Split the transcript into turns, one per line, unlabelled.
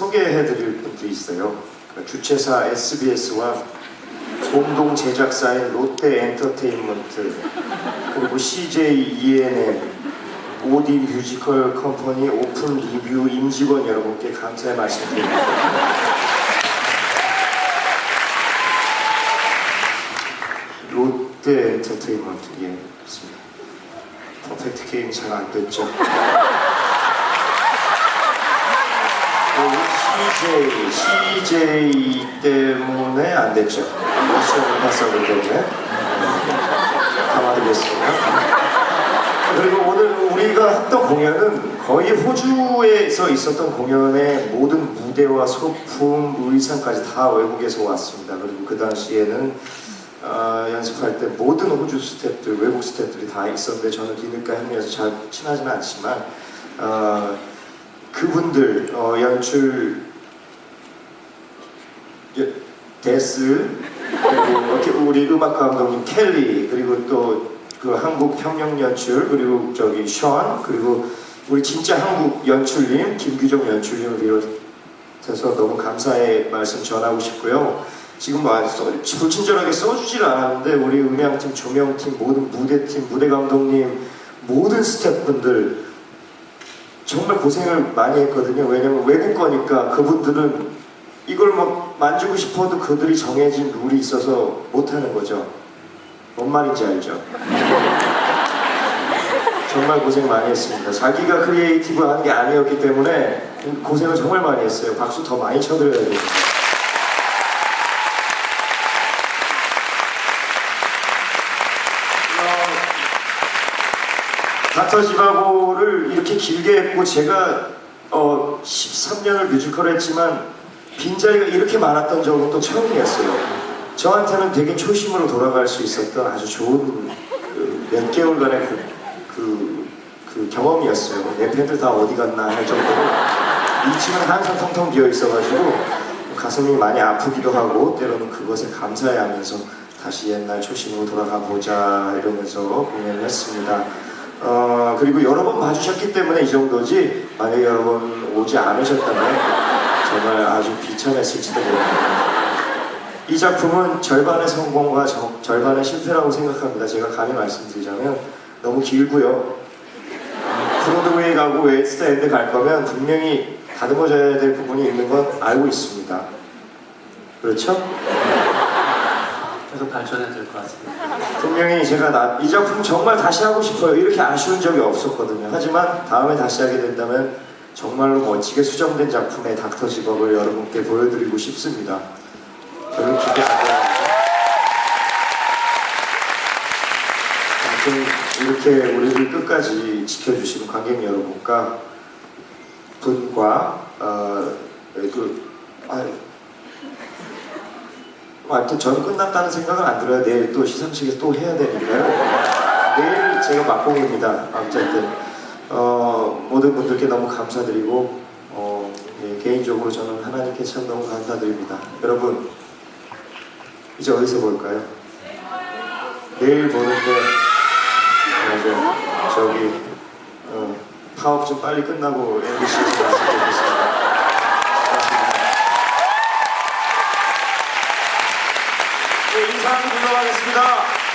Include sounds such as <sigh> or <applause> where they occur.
소개해드릴 분들이 있어요. 그 주최사 SBS와 공동 제작사인 롯데 엔터테인먼트 그리고 CJ ENM 오디 뮤지컬 컴퍼니 오픈 리뷰 임직원 여러분께 감사의 말씀드립니다. 롯데 엔터테인먼트 예 그렇습니다. 퍼펙트 게임 잘 안 됐죠. CJ, CJ 때문에 안 됐죠. 시험 파서블 때문에 담아드리겠습니다. 그리고 오늘 우리가 했던 공연은 거의 호주에서 있었던 공연의 모든 무대와 소품, 의상까지 다 외국에서 왔습니다. 그리고 그 당시에는 어, 연습할 때 모든 호주 스태프들, 외국 스태프들이 다 있었는데 저는 뒤늦게 합류해서 잘 친하지는 않지만 어, 그분들 어, 연출 예, 데스 그리고 우리 음악 감독님 켈리 그리고 또 그 한국 평영 연출 그리고 저기 션 그리고 우리 진짜 한국 연출님 김규정 연출님을 비롯해서 너무 감사의 말씀 전하고 싶고요. 지금 뭐 써- 불친절하게 써주질 않았는데 우리 음향팀, 조명팀, 모든 무대팀, 무대 감독님, 모든 스태프분들 정말 고생을 많이 했거든요. 왜냐면 외국 거니까 그분들은 이걸 막 만지고 싶어도 그들이 정해진 룰이 있어서 못하는 거죠. 뭔 말인지 알죠? <laughs> 정말 고생 많이 했습니다. 자기가 크리에이티브한 게 아니었기 때문에 고생을 정말 많이 했어요. 박수 더 많이 쳐드려야 돼요. 닥터 지바고를 이렇게 길게 했고 제가 어, 13년을 뮤지컬을 했지만 빈자리가 이렇게 많았던 적은 또 처음이었어요. 저한테는 되게 초심으로 돌아갈 수 있었던 아주 좋은 그 몇 개월간의 그, 그, 그 경험이었어요. 내 팬들 다 어디 갔나 할 정도로 2층은 항상 텅텅 비어 있어가지고 가슴이 많이 아프기도 하고 때로는 그것에 감사해 하면서 다시 옛날 초심으로 돌아가 보자 이러면서 공연을 했습니다. 어, 그리고 여러 번 봐주셨기 때문에 이 정도지 만약에 여러분 오지 않으셨다면 정말 아주 비참했을지도 모릅니다. 이 작품은 절반의 성공과 저- 절반의 실패라고 생각합니다. 제가 감히 말씀드리자면 너무 길고요. 브로드웨이 가고 웨스트 엔드 갈 거면 분명히 다듬어져야 될 부분이 있는 건 알고 있습니다. 그렇죠?
계속 발전해야 될 것 같습니다.
분명히 제가 나, 이 작품 정말 다시 하고 싶어요. 이렇게 아쉬운 적이 없었거든요. 하지만 다음에 다시 하게 된다면 정말로 멋지게 수정된 작품의 닥터 직업을 여러분께 보여드리고 싶습니다. 별로 기대 안. 아무튼 이렇게 우리를 끝까지 지켜주신 관객 여러분과 분과 어, 그 아, 뭐 하여튼 저는 끝났다는 생각은 안 들어요. 내일 또 시상식에 또 해야 되니까요. 내일 제가 막공입니다. 어쨌든 모든 분들께 너무 감사드리고 어, 예, 개인적으로 저는 하나님께 참 너무 감사드립니다. 여러분 이제 어디서 볼까요? 내일 보는데 어, 맞아요. 저기 어, 파업 좀 빨리 끝나고 MBC에서 봤으면 좋겠습니다. 고맙습니다. 네, 인사 드리도록 하겠습니다.